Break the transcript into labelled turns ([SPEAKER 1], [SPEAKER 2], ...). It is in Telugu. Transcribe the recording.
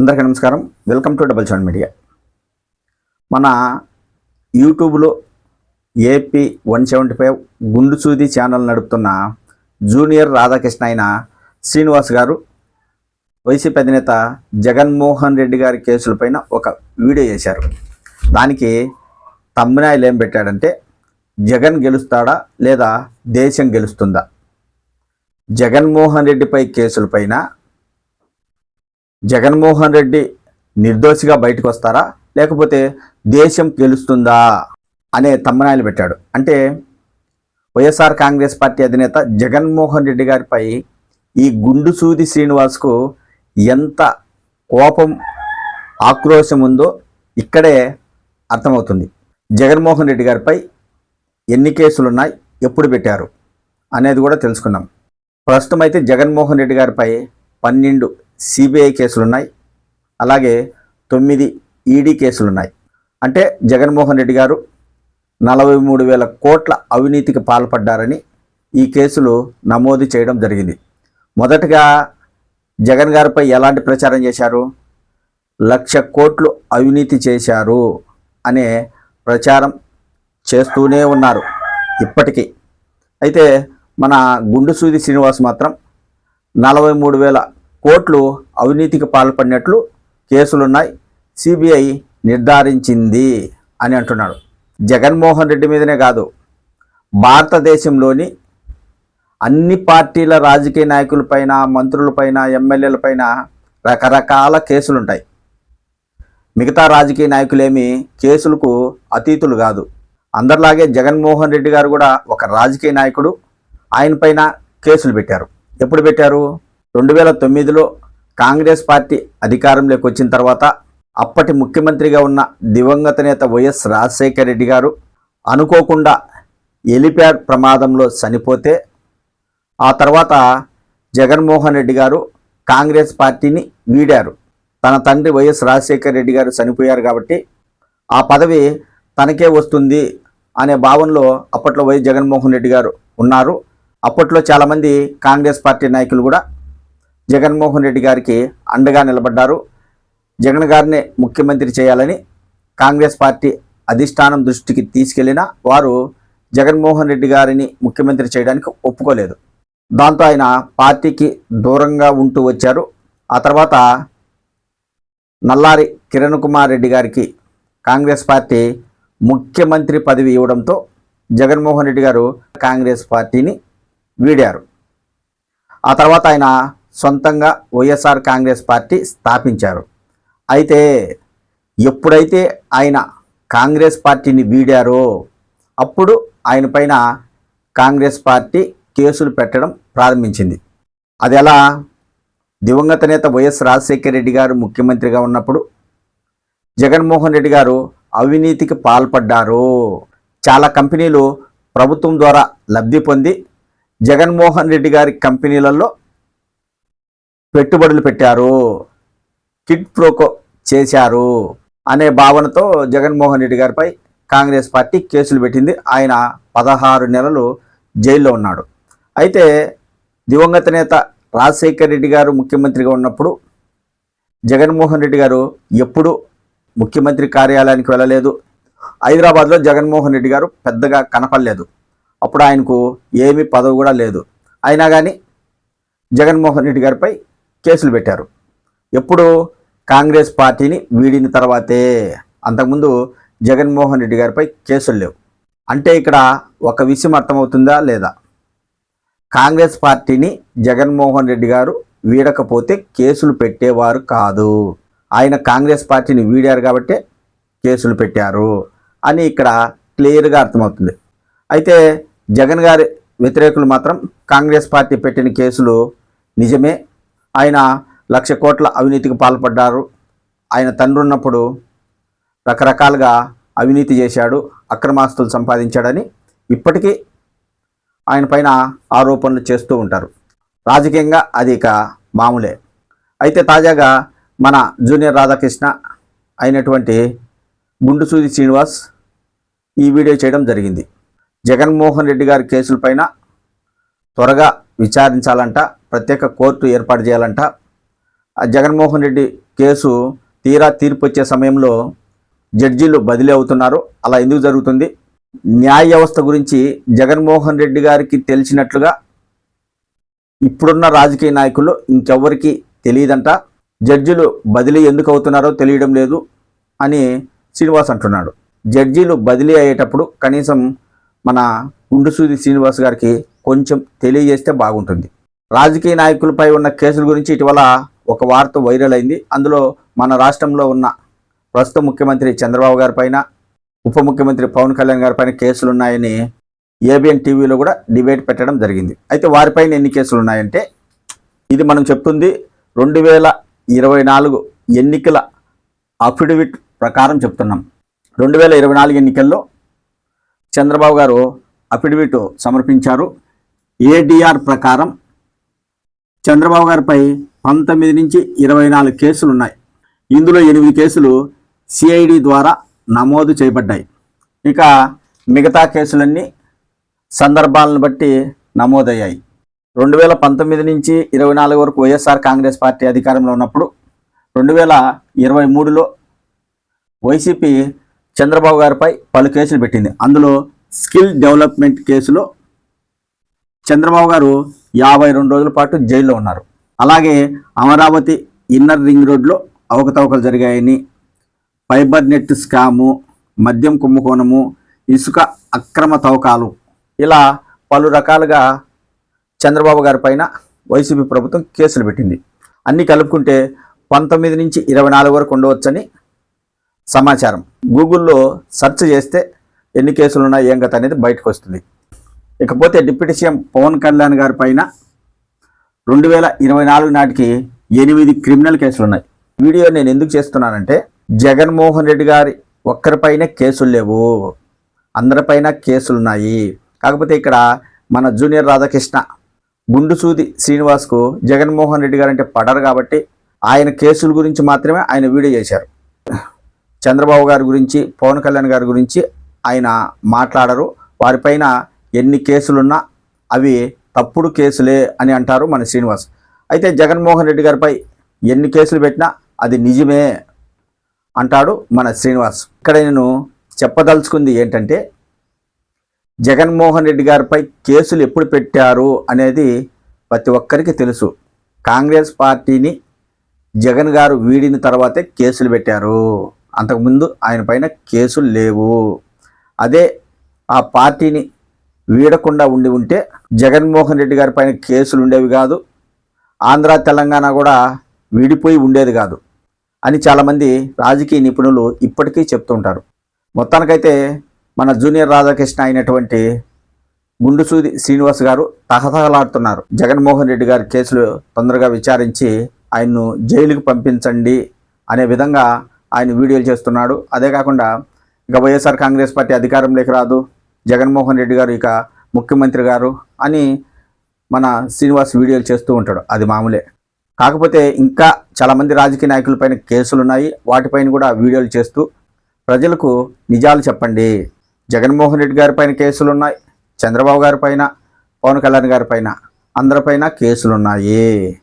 [SPEAKER 1] అందరికీ నమస్కారం. Welcome to double seven media. మన యూట్యూబ్లో ఏపీ వన్ సెవెంటీ ఫైవ్ గుండు సూది ఛానల్ నడుపుతున్న జూనియర్ రాధాకృష్ణ అయిన శ్రీనివాస్ గారు వైసీపీ అధినేత జగన్మోహన్ రెడ్డి గారి కేసులపైన ఒక వీడియో చేశారు. దానికి తమ్మినాయిలు ఏం పెట్టాడంటే జగన్ గెలుస్తాడా లేదా దేశం గెలుస్తుందా? జగన్మోహన్ రెడ్డిపై కేసులపైన జగన్మోహన్ రెడ్డి నిర్దోషిగా బయటకు వస్తారా లేకపోతే దేశం గెలుస్తుందా? అనే తమ్మనాయలు పెట్టాడు. అంటే వైఎస్ఆర్ కాంగ్రెస్ పార్టీ అధినేత జగన్మోహన్ రెడ్డి గారిపై ఈ గుండు సూది శ్రీనివాస్కు ఎంత కోపం ఆక్రోశం ఉందో ఇక్కడే అర్థమవుతుంది. జగన్మోహన్ రెడ్డి గారిపై ఎన్ని కేసులు ఉన్నాయి ఎప్పుడు పెట్టారు అనేది కూడా తెలుసుకున్నాం. ప్రస్తుతం అయితే జగన్మోహన్ రెడ్డి గారిపై పన్నెండు సిబిఐ కేసులు ఉన్నాయి అలాగే తొమ్మిది ఈడీ కేసులు ఉన్నాయి అంటే జగన్మోహన్ రెడ్డి గారు నలభై మూడు వేల కోట్ల అవినీతికి పాల్పడ్డారని ఈ కేసులు నమోదు చేయడం జరిగింది. మొదటగా జగన్ గారిపై ఎలాంటి ప్రచారం చేశారు? లక్ష కోట్లు అవినీతి చేశారు అనే ప్రచారం చేస్తూనే ఉన్నారు ఇప్పటికీ. అయితే మన గుండు సూది శ్రీనివాస్ మాత్రం నలభై మూడు వేల కోట్లు అవినీతికి పాల్పడినట్లు కేసులున్నాయి. సిబిఐ నిర్ధారించింది అని అంటున్నాడు. జగన్మోహన్ రెడ్డి మీదనే కాదు భారతదేశంలోని అన్ని పార్టీల రాజకీయ నాయకులపైన మంత్రులపైన ఎమ్మెల్యేలపైన రకరకాల కేసులుంటాయి. మిగతా రాజకీయ నాయకులేమి కేసులకు అతీతులు కాదు. అందరిలాగే జగన్మోహన్ రెడ్డి గారు కూడా ఒక రాజకీయ నాయకుడు. ఆయన పైన కేసులు పెట్టారు. ఎప్పుడు పెట్టారు? రెండు వేల తొమ్మిదిలో కాంగ్రెస్ పార్టీ అధికారంలోకి వచ్చిన తర్వాత అప్పటి ముఖ్యమంత్రిగా ఉన్న దివంగత నేత వైఎస్ రాజశేఖర రెడ్డి గారు అనుకోకుండా ఎలిప్యాడ్ ప్రమాదంలో చనిపోతే ఆ తర్వాత జగన్మోహన్ రెడ్డి గారు కాంగ్రెస్ పార్టీని వీడారు. తన తండ్రి వైఎస్ రాజశేఖర రెడ్డి గారు చనిపోయారు కాబట్టి ఆ పదవి తనకే వస్తుంది అనే భావనలో అప్పట్లో వైఎస్ జగన్మోహన్ రెడ్డి గారు ఉన్నారు. అప్పట్లో చాలామంది కాంగ్రెస్ పార్టీ నాయకులు కూడా జగన్మోహన్ రెడ్డి గారికి అండగా నిలబడ్డారు. జగన్ గారిని ముఖ్యమంత్రి చేయాలని కాంగ్రెస్ పార్టీ అధిష్టానం దృష్టికి తీసుకెళ్ళినా వారు జగన్మోహన్ రెడ్డి గారిని ముఖ్యమంత్రి చేయడానికి ఒప్పుకోలేదు. దాంతో ఆయన పార్టీకి దూరంగా ఉంటూ వచ్చారు. ఆ తర్వాత నల్లారి కిరణ్ కుమార్ రెడ్డి గారికి కాంగ్రెస్ పార్టీ ముఖ్యమంత్రి పదవి ఇవ్వడంతో జగన్మోహన్ రెడ్డి గారు కాంగ్రెస్ పార్టీని వీడారు. ఆ తర్వాత ఆయన సొంతంగా వైఎస్ఆర్ కాంగ్రెస్ పార్టీ స్థాపించారు. అయితే ఎప్పుడైతే ఆయన కాంగ్రెస్ పార్టీని వీడారో అప్పుడు ఆయన పైన కాంగ్రెస్ పార్టీ కేసులు పెట్టడం ప్రారంభించింది. అది ఎలా? దివంగత నేత వైఎస్ రాజశేఖర రెడ్డి గారు ముఖ్యమంత్రిగా ఉన్నప్పుడు జగన్మోహన్ రెడ్డి గారు అవినీతికి పాల్పడ్డారు. చాలా కంపెనీలు ప్రభుత్వం ద్వారా లబ్ధి పొంది జగన్మోహన్ రెడ్డి గారి కంపెనీలలో పెట్టుబడులు పెట్టారు. కిడ్ ప్రోకో చేశారు అనే భావనతో జగన్మోహన్ రెడ్డి గారిపై కాంగ్రెస్ పార్టీ కేసులు పెట్టింది. ఆయన పదహారు నెలలు జైల్లో ఉన్నాడు. అయితే దివంగత నేత రాజశేఖర రెడ్డి గారు ముఖ్యమంత్రిగా ఉన్నప్పుడు జగన్మోహన్ రెడ్డి గారు ఎప్పుడు ముఖ్యమంత్రి కార్యాలయానికి వెళ్ళలేదు. హైదరాబాద్లో జగన్మోహన్ రెడ్డి గారు పెద్దగా కనపడలేదు. అప్పుడు ఆయనకు ఏమీ పదవి కూడా లేదు. అయినా కానీ జగన్మోహన్ రెడ్డి గారిపై కేసులు పెట్టారు. ఎప్పుడు కాంగ్రెస్ పార్టీని వీడిన తర్వాతే అంతకుముందు జగన్మోహన్ రెడ్డి గారిపై కేసులు లేవు. అంటే ఇక్కడ ఒక విషయం అర్థమవుతుందా లేదా? కాంగ్రెస్ పార్టీని జగన్మోహన్ రెడ్డి గారు వీడకపోతే కేసులు పెట్టేవారు కాదు. ఆయన కాంగ్రెస్ పార్టీని వీడారు కాబట్టే కేసులు పెట్టారు అని ఇక్కడ క్లియర్గా అర్థమవుతుంది. అయితే జగన్ గారి వ్యతిరేకులు మాత్రం కాంగ్రెస్ పార్టీ పెట్టిన కేసులు నిజమే ఆయన లక్ష కోట్ల అవినీతికి పాల్పడ్డారు. ఆయన తండ్రి ఉన్నప్పుడు రకరకాలుగా అవినీతి చేశాడు అక్రమాస్తులు సంపాదించాడని ఇప్పటికీ ఆయన పైన ఆరోపణలు చేస్తూ ఉంటారు. రాజకీయంగా అది ఇక మామూలే. అయితే తాజాగా మన జూనియర్ రాధాకృష్ణ అయినటువంటి గుండుసూది శ్రీనివాస్ ఈ వీడియో చేయడం జరిగింది. జగన్మోహన్ రెడ్డి గారి కేసులపైన త్వరగా విచారించాలంట ప్రత్యేక కోర్టు ఏర్పాటు చేయాలంట. జగన్మోహన్ రెడ్డి కేసు తీరా తీర్పు వచ్చే సమయంలో జడ్జీలు బదిలీ అవుతున్నారు. అలా ఎందుకు జరుగుతుంది? న్యాయ వ్యవస్థ గురించి జగన్మోహన్ రెడ్డి గారికి తెలిసినట్లుగా ఇప్పుడున్న రాజకీయ నాయకులు ఇంకెవ్వరికి తెలియదంట. జడ్జిలు బదిలీ ఎందుకు అవుతున్నారో తెలియడం లేదు అని శ్రీనివాస్ అంటున్నాడు. జడ్జీలు బదిలీ అయ్యేటప్పుడు కనీసం మన గుండుసూది శ్రీనివాస్ గారికి కొంచెం తెలియజేస్తే బాగుంటుంది. రాజకీయ నాయకులపై ఉన్న కేసుల గురించి ఇటీవల ఒక వార్త వైరల్ అయింది. అందులో మన రాష్ట్రంలో ఉన్న ప్రస్తుత ముఖ్యమంత్రి చంద్రబాబు గారి పైన ఉప ముఖ్యమంత్రి పవన్ కళ్యాణ్ గారి పైన కేసులు ఉన్నాయని ఏబిఎన్ టీవీలో కూడా డిబేట్ పెట్టడం జరిగింది. అయితే వారిపైన ఎన్ని కేసులు ఉన్నాయంటే ఇది మనం చెప్తుంది రెండు వేల ఇరవై నాలుగు ఎన్నికల అఫిడవిట్ ప్రకారం చెప్తున్నాం. రెండు వేల ఇరవై నాలుగు ఎన్నికల్లో చంద్రబాబు గారు అఫిడవిట్ సమర్పించారు. ఏడిఆర్ ప్రకారం చంద్రబాబు గారిపై పంతొమ్మిది నుంచి ఇరవై నాలుగు కేసులు ఉన్నాయి. ఇందులో ఎనిమిది కేసులు సిఐడి ద్వారా నమోదు చేయబడ్డాయి. ఇక మిగతా కేసులన్నీ సందర్భాలను బట్టి నమోదయ్యాయి. రెండు వేల పంతొమ్మిది నుంచి ఇరవై నాలుగు వరకు వైఎస్ఆర్ కాంగ్రెస్ పార్టీ అధికారంలో ఉన్నప్పుడు రెండు వేల ఇరవై మూడులో వైసీపీ చంద్రబాబు గారిపై పలు కేసులు పెట్టింది. అందులో స్కిల్ డెవలప్మెంట్ కేసులో చంద్రబాబు గారు యాభై రెండు రోజుల పాటు జైల్లో ఉన్నారు. అలాగే అమరావతి ఇన్నర్ రింగ్ రోడ్లో అవకతవకలు జరిగాయని ఫైబర్ నెట్ స్కాము మద్యం కుంభకోణము ఇసుక అక్రమ తవ్వకాలు ఇలా పలు రకాలుగా చంద్రబాబు గారి పైన వైసీపీ ప్రభుత్వం కేసులు పెట్టింది. అన్నీ కలుపుకుంటే పంతొమ్మిది నుంచి ఇరవై నాలుగు వరకు ఉండవచ్చని సమాచారం. గూగుల్లో సెర్చ్ చేస్తే ఎన్ని కేసులు ఉన్నాయి ఏం కథ అనేది బయటకు వస్తుంది. ఇకపోతే డిప్యూటీ సీఎం పవన్ కళ్యాణ్ గారి పైన రెండు వేల ఇరవై నాలుగు నాటికి ఎనిమిది క్రిమినల్ కేసులు ఉన్నాయి వీడియో నేను ఎందుకు చేస్తున్నానంటే జగన్మోహన్ రెడ్డి గారి ఒక్కరిపైనే కేసులు లేవు. అందరిపైన కేసులు ఉన్నాయి కాకపోతే ఇక్కడ మన జూనియర్ రాధాకృష్ణ గుండుసూది శ్రీనివాస్కు జగన్మోహన్ రెడ్డి గారు అంటే పడరు కాబట్టి ఆయన కేసుల గురించి మాత్రమే ఆయన వీడియో చేశారు. చంద్రబాబు గారి గురించి పవన్ కళ్యాణ్ గారి గురించి ఆయన మాట్లాడరు. వారిపైన ఎన్ని కేసులున్నా అవి తప్పుడు కేసులే అని అంటారు మన శ్రీనివాస్. అయితే జగన్మోహన్ రెడ్డి గారిపై ఎన్ని కేసులు పెట్టినా అది నిజమే అంటాడు మన శ్రీనివాస్. ఇక్కడ నేను చెప్పదలుచుకుంది ఏంటంటే జగన్మోహన్ రెడ్డి గారిపై కేసులు ఎప్పుడు పెట్టారు అనేది ప్రతి ఒక్కరికి తెలుసు. కాంగ్రెస్ పార్టీని జగన్ గారు వీడిన తర్వాతే కేసులు పెట్టారు. అంతకుముందు ఆయన పైన కేసులు లేవు. అదే ఆ పార్టీని వీడకుండా ఉండి ఉంటే జగన్మోహన్ రెడ్డి గారి పైన కేసులు ఉండేవి కాదు. ఆంధ్ర తెలంగాణ కూడా విడిపోయి ఉండేది కాదు అని చాలామంది రాజకీయ నిపుణులు ఇప్పటికీ చెప్తుంటారు మొత్తానికైతే మన జూనియర్ రాధాకృష్ణ అయినటువంటి గుండుసూది శ్రీనివాస్ గారు తహతహలాడుతున్నారు. జగన్మోహన్ రెడ్డి గారి కేసులు తొందరగా విచారించి ఆయన్ను జైలుకు పంపించండి అనే విధంగా ఆయన వీడియోలు చేస్తున్నాడు. అదే కాకుండా ఇక వైఎస్ఆర్ కాంగ్రెస్ పార్టీ అధికారంలోకి రాదు. జగన్మోహన్ రెడ్డి గారు ఇక ముఖ్యమంత్రి గారు అని మన శ్రీనివాస్ వీడియోలు చేస్తూ ఉంటాడు. అది మామూలే. కాకపోతే ఇంకా చాలామంది రాజకీయ నాయకులపైన కేసులు ఉన్నాయి. వాటిపైన కూడా వీడియోలు చేస్తూ ప్రజలకు నిజాలు చెప్పండి. జగన్మోహన్ రెడ్డి గారి పైన కేసులు ఉన్నాయి. చంద్రబాబు గారి పైన పవన్ కళ్యాణ్ గారి పైన అందరిపైన కేసులు ఉన్నాయి.